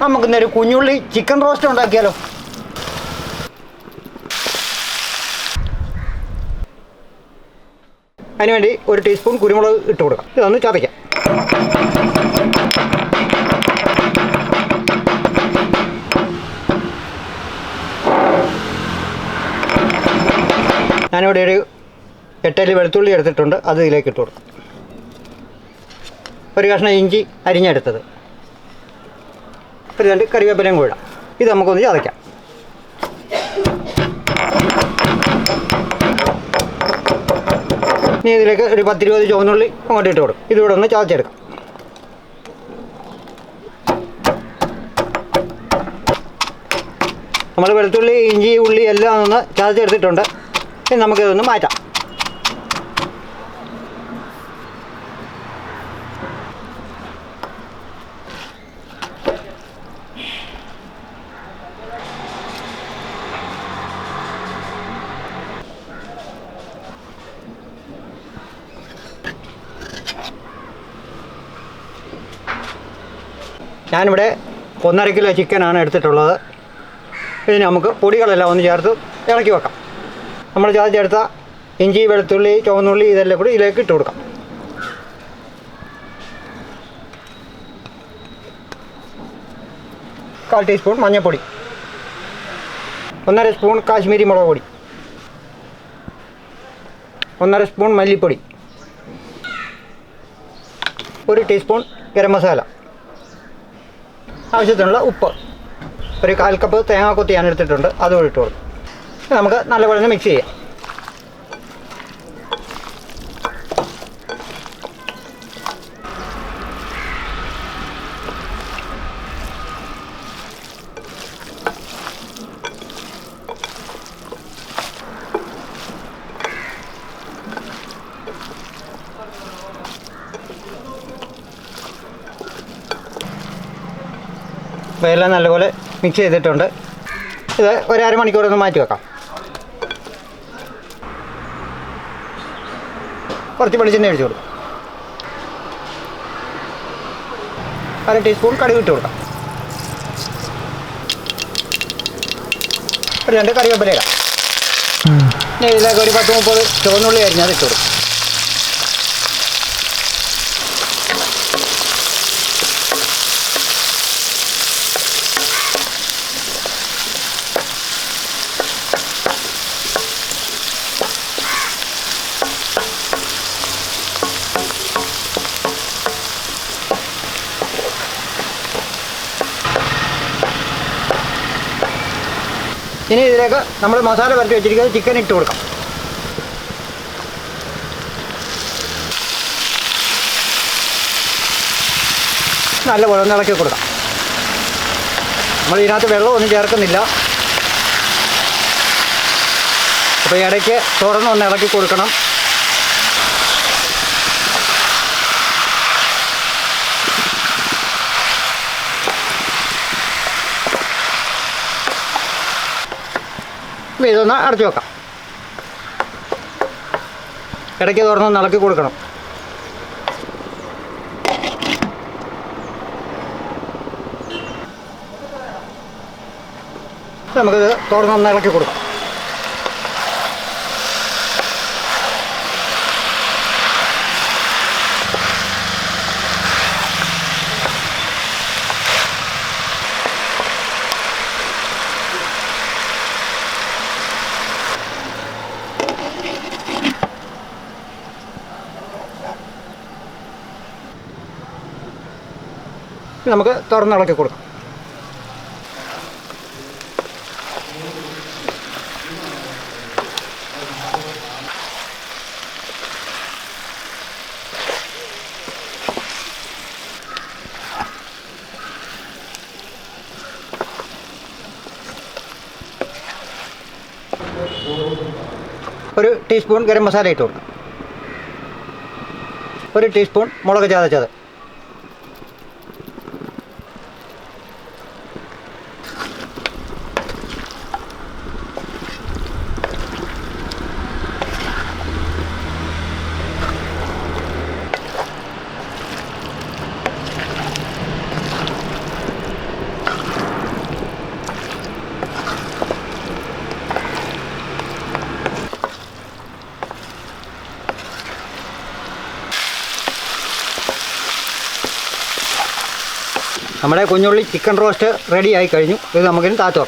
നമുക്കിന്നൊരു കുഞ്ഞുള്ളി chicken roast ഉണ്ടാക്കിയാലോ? അതിനുവേണ്ടി ഒരു ടീസ്പൂൺ കുരുമുളക് ഇട്ട് കൊടുക്കാം. ഇതൊന്ന് ചതയ്ക്കാം. ഞാനിവിടെ ഒരു എട്ടൽ വെളുത്തുള്ളി എടുത്തിട്ടുണ്ട്. അത് ഇതിലേക്ക് ഇട്ട് ഒരു കഷ്ണം ഇഞ്ചി അരിഞ്ഞെടുത്തത്. ഒരു രണ്ട് കറിവേപ്പിലയും കൂടെ. ഇത് നമുക്കൊന്ന് ചതയ്ക്കാം. ഇനി ഇതിലേക്ക് ഒരു പത്തിരുപത് ചുവന്നുള്ളി അങ്ങോട്ട് ഇട്ട് കൊടുക്കും. ഇതിവിടെ ഒന്ന് ചതച്ചെടുക്കാം. നമ്മൾ വെളുത്തുള്ളി ഇഞ്ചി ഉള്ളി എല്ലാം ഒന്ന് ചതച്ചെടുത്തിട്ടുണ്ട്. ഇനി നമുക്കിതൊന്ന് മാറ്റാം. ഞാനിവിടെ ഒന്നര കിലോ ചിക്കനാണ് എടുത്തിട്ടുള്ളത്. ഇതിന് നമുക്ക് പൊടികളെല്ലാം ഒന്ന് ചേർത്ത് ഇളക്കി വെക്കാം. നമ്മൾ ചതച്ചെടുത്ത ഇഞ്ചി വെളുത്തുള്ളി ചുവന്നുള്ളി ഇതെല്ലാം കൂടി ഇതിലേക്ക് ഇട്ട് കൊടുക്കാം. കാൽ ടീസ്പൂൺ മഞ്ഞൾപ്പൊടി. ഒന്നര സ്പൂൺ കാശ്മീരി മുളക് പൊടി. ഒന്നര സ്പൂൺ മല്ലിപ്പൊടി. ഒരു ടീസ്പൂൺ ഗരം മസാല. ആവശ്യത്തിനുള്ള ഉപ്പ്. ഒരു കാൽ കപ്പ് തേങ്ങ കൊത്തി ഞാൻ എടുത്തിട്ടുണ്ട്. അതും ഇട്ട് കൊടുക്കും. നമുക്ക് കുഴഞ്ഞ് മിക്സ് ചെയ്യാം. അപ്പോൾ എല്ലാം നല്ലപോലെ മിക്സ് ചെയ്തിട്ടുണ്ട്. ഇത് ഒരു അരമണിക്കൂർ ഒന്ന് മാറ്റി വെക്കാം. കുറച്ച് വെളിച്ചെണ്ണ ഒഴിച്ചു കൊടുക്കാം. അര ടീസ്പൂൺ കടുക് ഇട്ട് കൊടുക്കാം. ഒരു രണ്ട് കറിവേപ്പില ഇടാം. ഇതിലേക്ക് ഒരു പത്ത് മുപ്പത് ചുവന്നുള്ളി അരിഞ്ഞത് ഇട്ട് കൊടുക്കും. ഇനി ഇതിലേക്ക് നമ്മൾ മസാല പരട്ടി വെച്ചിരിക്കുന്നത് ചിക്കൻ ഇട്ട് കൊടുക്കാം. നല്ലപോലെ ഒന്ന് ഇളക്കി കൊടുക്കാം. നമ്മൾ ഇതിനകത്ത് വെള്ളമൊന്നും ചേർക്കുന്നില്ല. അപ്പോൾ ഇടയ്ക്ക് തുറന്ന് ഒന്ന് ഇളക്കി കൊടുക്കണം. ഇതൊന്ന് അടച്ചു വെക്കാം. ഇടയ്ക്ക് തുറന്ന് ഇളക്കി കൊടുക്കണം. നമുക്കിത് തുറന്ന് ഇളക്കി കൊടുക്കാം. നമുക്ക് തുറന്നിളക്കി കൊടുക്കാം. ഒരു ടീസ്പൂൺ ഗരം മസാല ഇട്ട് കൊടുക്കാം. ഒരു ടീസ്പൂൺ മുളക് ചതച്ചത്. നമ്മുടെ കുഞ്ഞുള്ളി ചിക്കൻ റോസ്റ്റ് റെഡി ആയി കഴിഞ്ഞു. ഇത് നമുക്കിനി താത്ത്